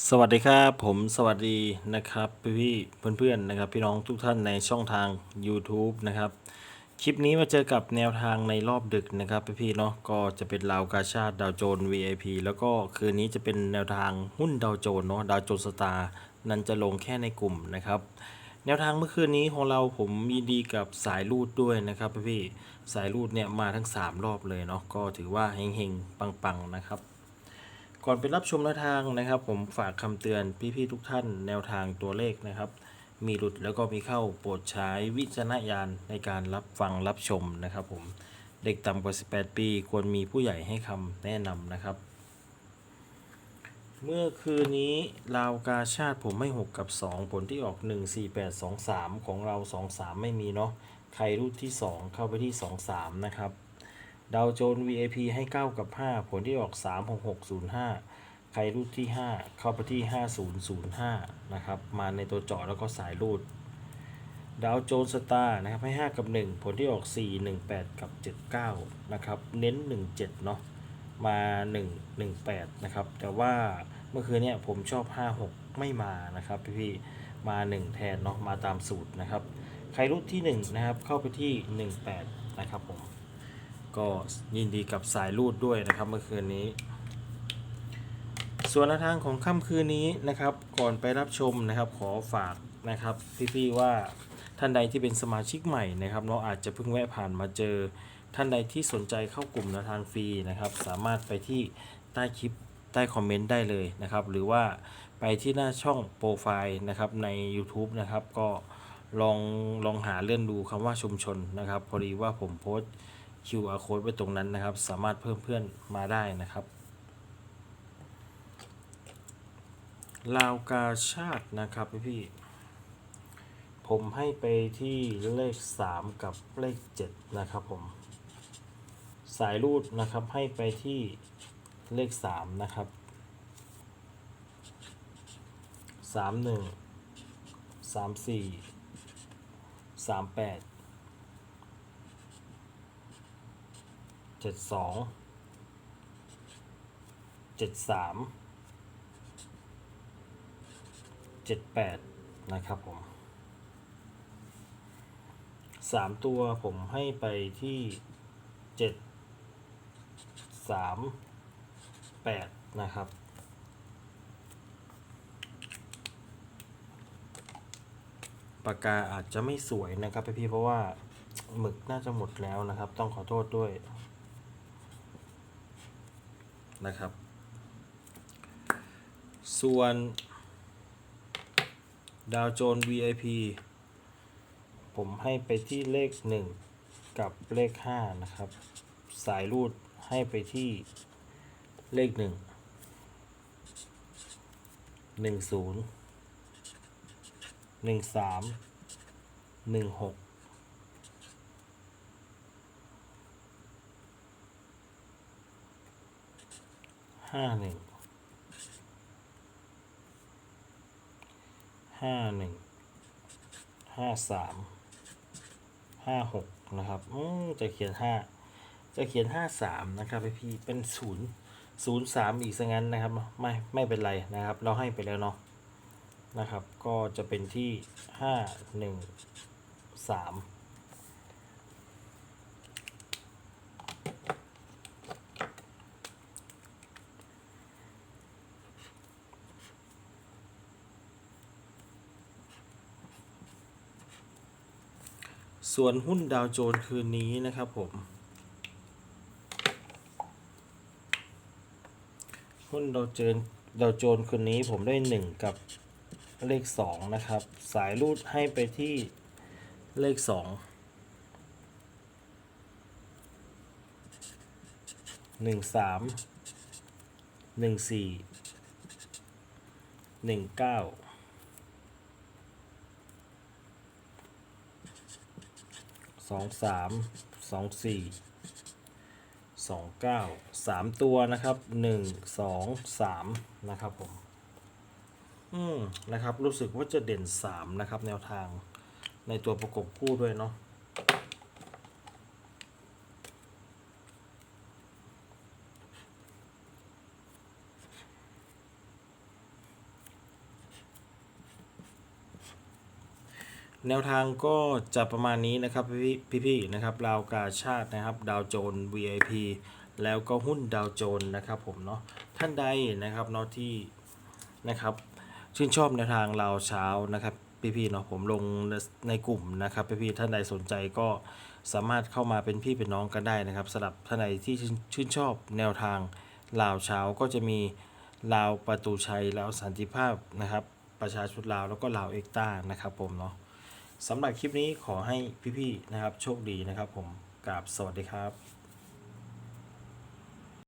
สวัสดีครับผมสวัสดีนะครับพี่พี่เพื่อนๆนะครับ พี่น้องทุกท่านในช่องทาง YouTube นะครับ คลิปนี้มาเจอกับแนวทางในรอบดึกนะครับพี่ๆเนาะก็จะเป็นราวกาชาติดาวโจน VIP แล้วก็คืนนี้จะเป็นแนวทางหุ้นดาวโจนเนาะดาวโจนสตาร์นั้นจะลงแค่ในกลุ่มนะครับ แนวทางเมื่อคืนนี้ของเราผมมีดีกับสายรูดด้วยนะครับพี่สายรูดเนี่ยมาทั้ง 3 รอบเลยเนาะก็ถือว่าเฮงๆปังๆนะครับ ก่อนไปรับชมแนวทางนะครับ ผมฝากคำเตือนพี่ๆทุกท่านแนวทางตัวเลขนะครับ มีหลุดแล้วก็มีเข้าโปรดใช้วิจารณญาณในการรับฟังรับชมนะครับ ผมเด็กต่ำกว่า 18 ปี ควรมีผู้ใหญ่ให้คำแนะนำนะครับ เมื่อคืนนี้ลาวกาชาติผมไม่ 6 กับ 2 ผลที่ออก 1 4 8 2 3 ของเรา 2 3 ไม่มีเนาะใครรูดที่ 2 เข้าไปที่ 2 3 นะครับ ดาวโจน VIP ให้ 9 กับ 5 ผลที่ออก 3 6 6 0 5 ใครรูดที่ 5 เข้าไปที่ 5005 นะครับ มาในตัวเจาะแล้วก็สายรูด ดาวโจนสตาร์นะครับให้ 5 กับ 1 ผลที่ออก 4 1 8 กับ 79 นะครับ เน้น 17 เนาะ มา 1 1 8 นะครับ แต่ว่าเมื่อคืนเนี่ยผมชอบ 5 6 ไม่มานะครับพี่ๆมา 1 แทนเนาะ มาตามสูตรนะครับ ใครรูดที่ 1 นะครับ เข้าไปที่ 18 นะครับผม ก็ยินดีกับสายรูดด้วยนะครับเมื่อคืนนี้ ส่วนทางของค่ำคืนนี้นะครับ ก่อนไปรับชมนะครับขอฝากนะครับพี่ๆว่าท่านใดที่เป็นสมาชิกใหม่นะครับเราอาจจะเพิ่งแวะผ่านมาเจอ ท่านใดที่สนใจเข้ากลุ่มแนวทางฟรีนะครับ สามารถไปที่ใต้คลิปใต้คอมเมนต์ได้เลยนะครับ หรือว่าไปที่หน้าช่องโปรไฟล์นะครับใน YouTube นะครับ ก็ลองลองหาเลื่อนดูคำว่าชุมชนนะครับ พอดีว่าผมโพสต์ QR code ไว้ตรงนั้นนะครับ สามารถเพิ่มเพื่อนมาได้นะครับลาวกาชาตินะครับพี่พี่ผมให้ไปที่เลข 3 กับเลข 7 นะครับผม สายรูดนะครับให้ไปที่เลข 3 นะครับ 3 1 3 4 3 8 เจ็ดสองเจ็ดสามเจ็ดแปดนะครับผมสามตัวผมให้ไปที่เจ็ดสามแปดนะครับปากกาอาจจะไม่สวยนะครับพี่เพราะว่าหมึกน่าจะหมดแล้วนะครับ ต้องขอโทษด้วย นะครับ ส่วนดาวโจน VIP ผมให้ไปที่เลข 1 กับเลข 5 นะครับ สายรูดให้ไปที่เลข 1 1 0 1 3 1 6 ห้าหนึ่งห้าหนึ่งห้าสามห้าหกนะครับอืมจะเขียนห้าจะเขียนห้าสามนะครับพี่เป็นศูนย์ศูนย์สามอีกซะงั้นนะครับ ไม่ไม่เป็นไรนะครับ เราให้ไปแล้วเนาะนะครับ ก็จะเป็นที่ห้าหนึ่งสาม ส่วนหุ้นดาวโจน์คืนนี้นะครับผม หุ้นดาวโจนดาวโจน์คืนนี้ผมได้ 1 กับเลข 2 นะครับ สายรูดให้ไปที่เลข 2 1 3 1 4 1 9 องสามสองสี่สองเก้าสามตัวนะครับหนึ่งสองสามนะครับผมอืมนะครับรู้สึกว่าจะเด่นสามนะครับแนวทางในตัวประกบคู่ด้วยเนาะ แนวทางก็จะประมาณนี้นะครับพี่พี่พี่ๆนะครับราวกาชาตินะครับดาวโจน VIP แล้วก็หุ้นดาวโจนนะครับผมเนาะท่านใดนะครับเนาะที่นะครับชื่นชอบแนวทางราวเช้านะครับพี่พี่ๆเนาะผมลงในกลุ่มนะครับพี่พี่ๆท่านใดสนใจก็สามารถเข้ามาเป็นพี่เป็นน้องกันได้นะครับสำหรับท่านใดที่ชื่นชื่นชอบแนวทางลาวเช้าก็จะมีลาวประตูชัยลาวสันติภาพนะครับประชาชนลาวแล้วก็ลาวเอกต้านะครับผมเนาะ สำหรับคลิปนี้ขอให้พี่ๆนะครับ โชคดีนะครับผมกราบสวัสดีครับ